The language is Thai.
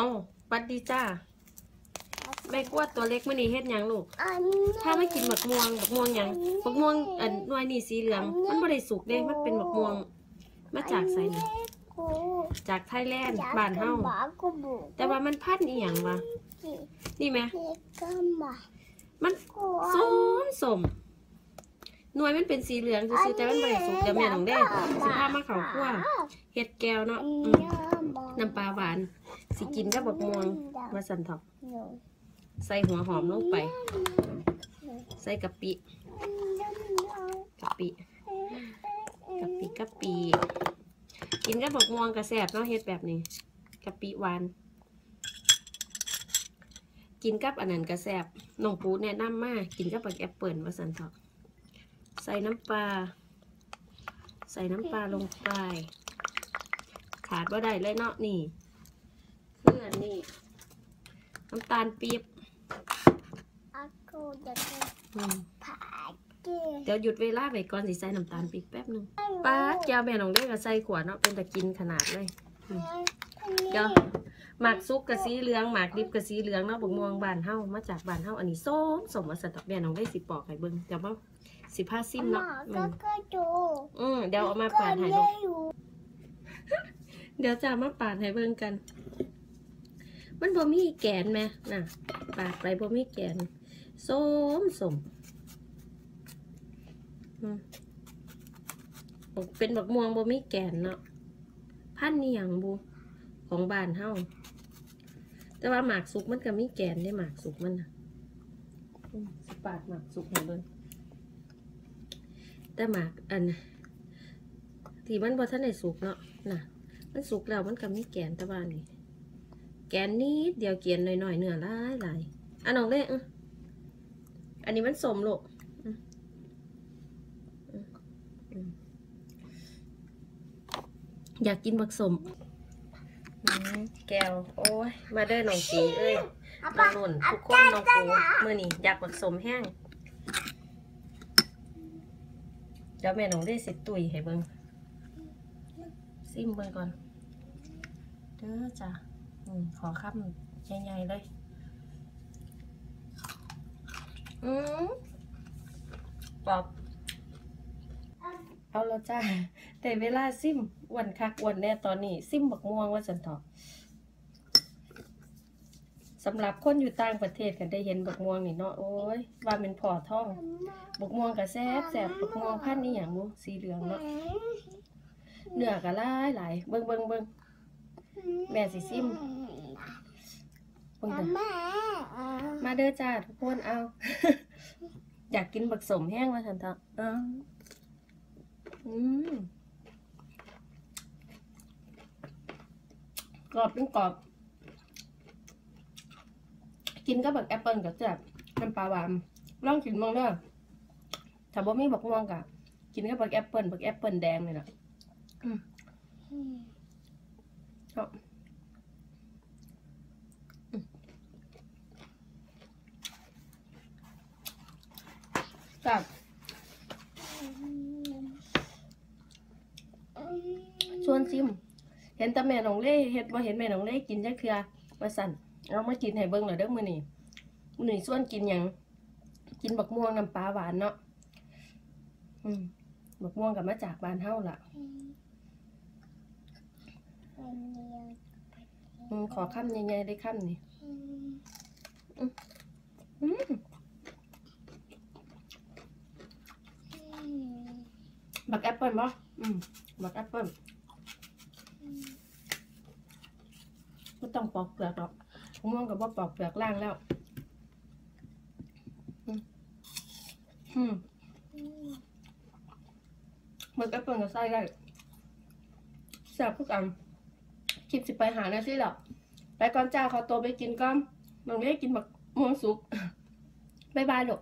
เอ้าหวัดดีจ้าแม่กวดตัวเล็กมื่อนี้เฮ็ดหยังลูกอันนี้ถ้าไม่กินหมักม่วงหมักม่วงหยังหมักม่วงอันหน่วยนี่สีเหลือง มันบ่ได้สุกเด้มันเป็นหมักม่วง มาจากไสนี่กูจากไทยแลนด์บ้านเฮาบ้านกูบุกแต่ว่ามันพันธุ์อีหยังวะนี่นี่แหมนี่ก็มามันกูส้มสมหน่วยมันเป็นสีเหลืองซื่อๆแต่มันบ่ได้สุกเดี๋ยวแม่น้องเด้สิพามาเข้าครัวเฮ็ดแก้วเนาะอันอืนี้มมาน้ำปลาหวาน สิกินกับบักม่วงว่าซั่นเถาะหนูใส่หัวหอมลงไป ใส่กะปิกะปิกะปิกะปิกินกับบักม่วงกระแสบเนาะเฮ็ดแบบนี้กะปิหวาน กินกับอันนั้นกระแสบน้องปูแนะนำมากินกับบักแอปเปิลว่าสันเถาะใส่น้ำปลาใส่น้ำปลาลงไป ขาดว่าได้เลยเนาะนี่คืออันนี้ น้ำตาลปี๊บอากูจะไปอืมผ่าเกินเดี๋ยวหยุดเวลาไปก่อนสิใส่น้ำตาลปี๊บแป๊บหนึงป้าดแก้วแม่น้องเด้ก็ใส่ขวดเนาะเป็นตะกินขนาดเลย เดี๋ยวหมากซุกกะสีเหลืองหมากดิบกะสีเหลืองเนาะบักม่วงบานเฮามาจากบานเฮาอันนี้ส้มสมมาสตอกแม่น้องได้สิปอกให้เบิ่งเดี๋ยวมาสิพาซิมหมาเนาะอืก็มก็ดูอืมเดี๋ยวเอามาปาดให้ก็ลูกเลี้ยอยู่เดี๋ยวจะเอามาปาดให้เบิ่งกัน มันบ่มีแกนแม่น่ะ ปาดไปบ่มีแกนส้มสมอืมเป็นบักม่วงบ่มีแกนเนาะพันธุ์นี่หยังบูของบ้านเฮาแต่ว่าหมากสุกมันก็มีแกนได้หมากสุกมันน่ะอืมสิปาดหมากสุกให้เบิ่งแต่หมากอันที่มันบ่ทันได้สุกเนาะน่ะ มันสุกแล้วมันก็มีแกนแต่ว่านี่ แกนนิดเดียวเกียนหน่อยๆเนื้อหลายหลายๆอันน้องเล่อะอันนี้มันสมโลกอืมอืมอืมอยากกินบักสมอืมแก้วโอ้ยมาเด้อน้องสีเอ้ยน้องนุ่นทุกคนน้องปูมื่อนี้อยากบักสมแห้งเดี๋ยวแม่น้องได้สิตุยให้เบิ่งซิมเบิ่งก่อนเด้อจ้ะอืมขอคำใหญ่ๆเลย อืมปอบเอาแล้วจ้าแต่เวลาซิมอ้วันคักอ้วันแน่ตอนนี้ ซิมบักม่วงว่าสันทอะสำหรับคนอยู่ต่างประเทศกันได้เห็นบักม่วงนี่เนาะโอ้ยว่าเป็นพอท่องบักม่วงกับแซ่บแซ่บบักม่วงพันธุ์นี่อย่างมูสีเหลืองเนาะเนื้อก็หลายหลายเบิ่งเบิ่งเบิ่ง แม่สิซิมเบิ่งเด้อแม่มาเด้อจ้าทุกคนเอา อยากกินบักสมแห้งว่าสันทอะเอาอืมกรอบเป็นกรอบ กินกับบักแอปเปิลกับแซ่บน้ำปลาหวานลองกินมองเด้อถ้าบ่มีบักม่วงกะกินกับบักแอปเปิลบักแอปเปิลแดงเลยนะชอบ กับชวนซิม เห็นแต่แม่น้องเล่เฮ็ดบ่เห็นแม่น้องเล่กินจักเทือว่าสั่นเอามากินให้เบิ่งหน่อยเด้อมือนี้มื้อนี้ชวนกินหยังกินบักม่วงน้ำปลาหวานเนาะอืมบักม่วงก็มาจากบ้านเฮาล่ะ อืมขอคำใหญ่ๆได้คำนี่อืมบักแอปเปิลบ่อืมบักแอปเปิลไม่ต้องปอกเปลือกหรอกมะม่วงกับว่าปอกเปลือกล่างแล้ว อืมอืมบักแอปเปิลกับไส้ได้แซ่บทุกอัน คลิปสิไปหานะสิหรอกไปก่อนจ้าขอตัวไปกินก้อมน้องเล็กกินบักม่วงสุกบายบายหรอก